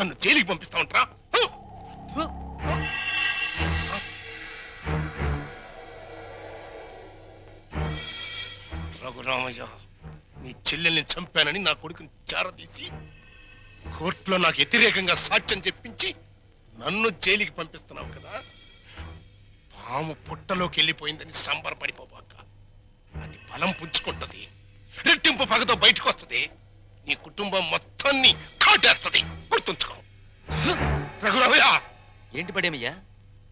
నన్ను జైలుకి పంపిస్తా ఉంటారా రఘురామయ్య నీ చెల్లెల్ని చంపానని నా కొడుకుని చారదీసి కోర్టులో నాకు వ్యతిరేకంగా సాక్ష్యం చెప్పించి నన్ను జైలుకి పంపిస్తున్నావు కదా? పాము పుట్టలోకి వెళ్ళిపోయిందని సంబరపడిపోబాక అది బలం పుంజుకుంటది. రెట్టింపు పగతో బయటకు వస్తది. నీ కుటుంబం మొత్తాన్ని కాటేస్తది. గుర్తుంచుకో. రఘురామయ్య! ఏంటి పడేమయ్యా?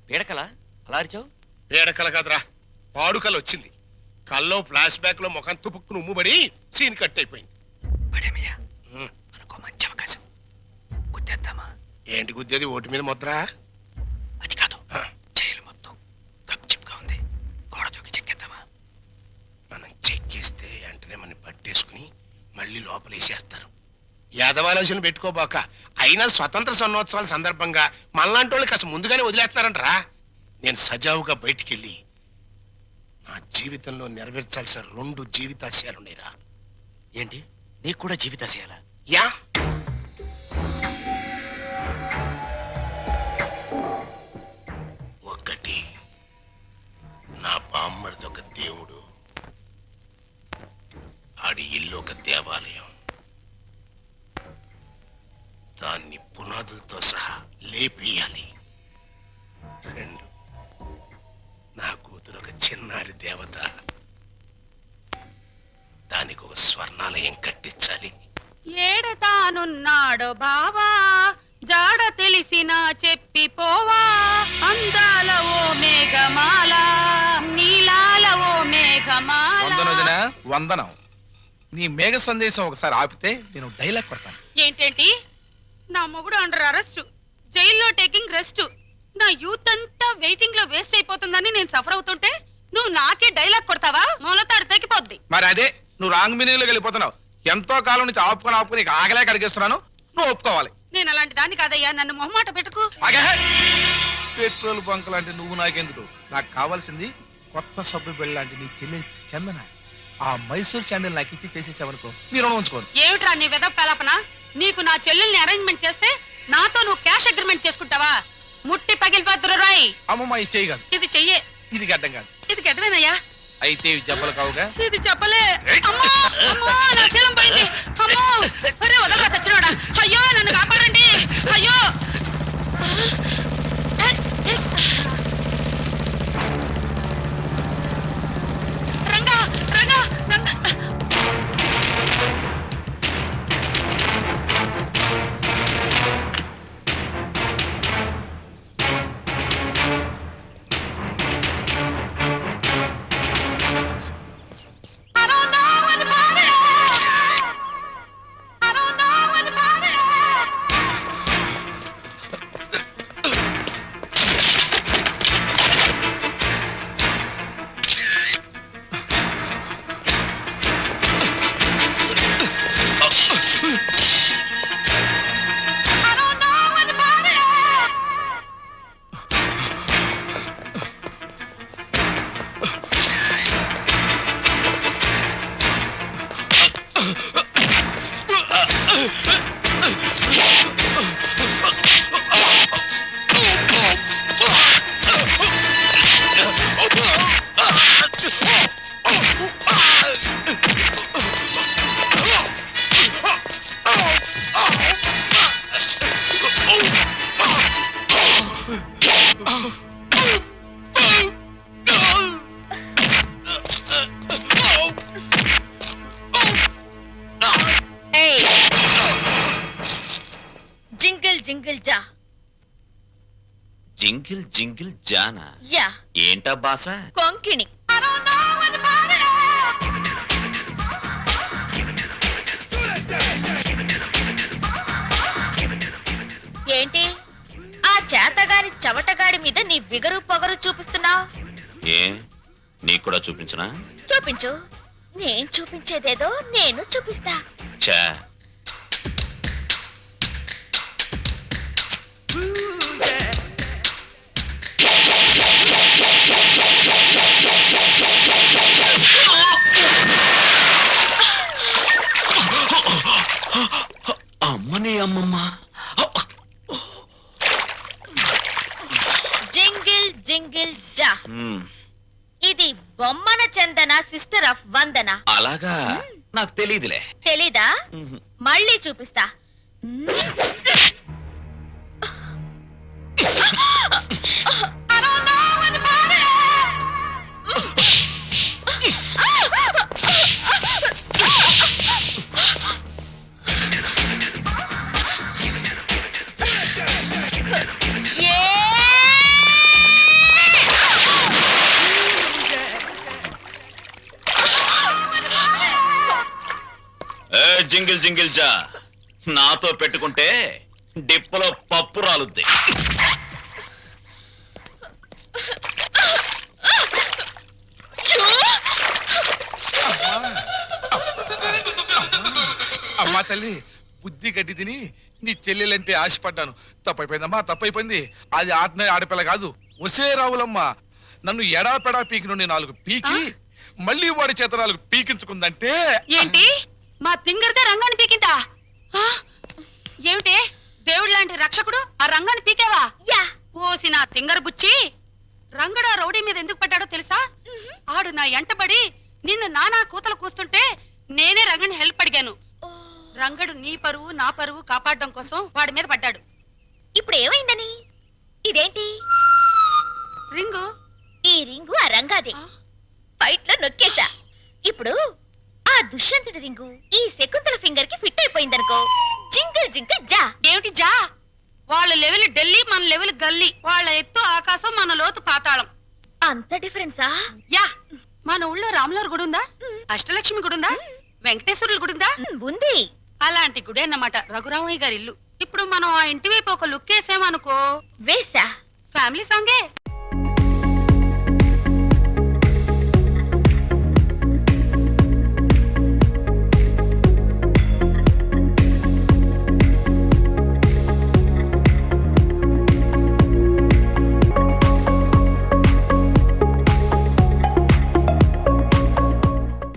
పీడకలా? అలా అరిచావు? పేడకల కాదురా పాడుకల వచ్చింది. కల్లో ఫ్లాష్ బ్యాక్లో ముఖం తుపుక్కును ఉమ్ముబడి సీన్ కట్ అయిపోయింది. పడేమయ్యా? మనకు మంచి అవకాశం. గుద్దేద్దామా? ఏంటి గుద్దేది? ఓటు మీద ముద్ర అది కాదు ఆ, జైలు మొత్తం గప్చిప్గా ఉంది గోడ దూకి చెక్కేద్దామా మనం చెక్కేస్తే వెంటనే మనం పట్టేసుకుని మళ్ళీ లోపలేసేస్తారు యాదవాలోచన పెట్టుకోబాక. అయినా స్వతంత్ర సన్నోత్సవాల సందర్భంగా మనలాంటి వాళ్ళు కాస్త ముందుగానే వదిలేస్తున్నారంటరా. నేను సజావుగా బయటికెళ్ళి నా జీవితంలో నెరవేర్చాల్సిన రెండు జీవితాశయాలున్నాయిరా. ఏంటి? నీకు కూడా జీవితాశయాలా? యా. ఒకటి నా బామ్మడిది ఒక దేవుడు. ఆడి ఇల్లు ఒక దేవాలయం. పునాదులతో సహా లేపేయాలి రెండు. నా కూతురు ఒక చిన్నారి దేవత. దానికి ఒక స్వర్ణాలయం కట్టించాలి. ఏడతానున్నాడు బావా జాడ తెలిసిన చెప్పి పోవా అందాల ఓ మేఘమాల నీలాల ఓ మేఘమాల. వందనోదిన వందనం. నీ మేఘ సందేశం ఒకసారి ఆపితే నేను డైలాగ్ కొడతాను. ఏంటేంటి? నా మొగుడు అండర్ అరెస్ట్ జైల్లో టేకింగ్ రెస్ట్ నా యూత్ అంతా వెయిటింగ్లో వేస్ట్ అయిపోతుందని నేను సఫర్ అవుతుంటే నువ్వు నాకే డైలాగ్ కొడతావా? మూలతాడు తగ్గిపోద్ది మరి అదే నువ్వు రాంగ్ మీనింగ్ వెళ్ళిపోతున్నావు. ఎంతో కాలం నుంచి ఆపుకొని ఆపుకొని ఇక ఆగలే అడిగేస్తున్నాను. నువ్వు ఒప్పుకోవాలి. నేను అలాంటి దాన్ని కాదయ్యా. నన్ను మొహమాట పెట్టుకు. ఆగే. పెట్రోల్ బంక్ లాంటి నువ్వు నాకెందుకు? నాకు కావాల్సింది కొత్త సబ్బు బిళ్ళ లాంటి నీ చెల్లెలు చందన. ఆ మైసూర్ శాండిల్ నాకు ఇచ్చి చేసేసావనుకో మీరు ఉంచుకోను. ఏమిట్రా నీ వెదవ కలాపన నీకు నా చెల్లెల్ని అరేంజ్మెంట్ చేస్తే నాతో నువ్వు క్యాష్ అగ్రిమెంట్ చేసుకుంటావా? ముట్టి పగిలిపోతురు రాయ్. అమ్మమ్మ ఇది చేయి కాదు. ఇది చెయ్యే. ఇది గడ్డం కాదు. ఇది గెటవేనయ్యా అయితే ఇవి జబ్బలు కావుగా? ఇది చెప్పలే. అమ్మో అమ్మో నా శీలం పోయింది. అమ్మో. అరే వదలరా చచ్చినోడా? అయ్యో నన్ను కాపాడండి జింగిల్ జా. జింగిల్ జింగిల్ జానా? యా. ఏంటా బాస? కొంకిణి. ఏంటి? ఆ చేతగారి చవటగాడి మీద నీ బిగరు పొగరు చూపిస్తున్నావు? ఏ? నీకు కూడా చూపించనా? చూపించు. నేను చూపించేదేదో నేను చూపిస్తా. చా జింగిల్ జింగిల్ జా. ఇది బొమ్మన చందన సిస్టర్ ఆఫ్ వందన. అలాగా? నాకు తెలీదులే. తెలీదా? మళ్ళీ చూపిస్తా. జింగిల్ జింగిల్ జా. నాతో పెట్టుకుంటే డిప్పలో పప్పు రాలుద్ది. అమ్మా తల్లి బుద్ధి గడ్డి తిని నీ చెల్లెలంటే ఆశపడ్డాను. తప్పైపోయిందమ్మా తప్పైపోయింది. అది ఆటనే ఆడపిల్ల కాదు. ఒసే రావులమ్మ. నన్ను ఎడాపెడా పీకి నుండి నాలుగు పీకి మళ్ళీ వాడి చేత నాలుగు పీకించుకుందంటే ఏంటి? మా తింగర్దే రంగాన్ని పీకిందా? ఏమిటి? దేవుడు లాంటి రక్షకుడు ఆ రంగాన్ని పీకావా? యా. ఓసి నా తింగర బుచ్చి రంగడు ఆ రౌడీ మీద ఎందుకు పడ్డాడో తెలుసా? ఆడు నా ఎంటబడి నిన్ను నానా కూతలు కూస్తుంటే నేనే రంగని హెల్ప్ అడిగాను. రంగడు నీ పరువు నా పరువు కాపాడడం కోసం వాడి మీద పడ్డాడు. ఇప్పుడు ఏమైందని? ఇదేంటి? రింగు. ఈ రింగు ఆ రంగాది? ఫైట్లో నొక్కేసా ఇప్పుడు దుష్యంతుడి రింగు ఈ శకుంతల ఫింగర్కి ఫిట్ అయిపోయిందనుకో. జింగిల్ జింగిల్ జా. ఏమిటి జా? వాళ్ళ లెవెల్ ఢిల్లీ మన లెవెల్ గల్లీ. వాళ్ళ ఎత్తు ఆకాశం మన లోతు పాతాళం. అంత డిఫరెన్సా? యా. మన ఊళ్ళో రాములవారి గుడి ఉందా? అష్టలక్ష్మి గుడి ఉందా? వెంకటేశ్వరుల గుడి ఉందా? ఉంది. అలాంటి గుడి అన్నమాట రఘురామయ్య గారి ఇల్లు. ఇప్పుడు మనం ఆ ఇంటి వైపు ఒక లుక్ వేసామనుకో. వేసా? ఫ్యామిలీ సాంగే.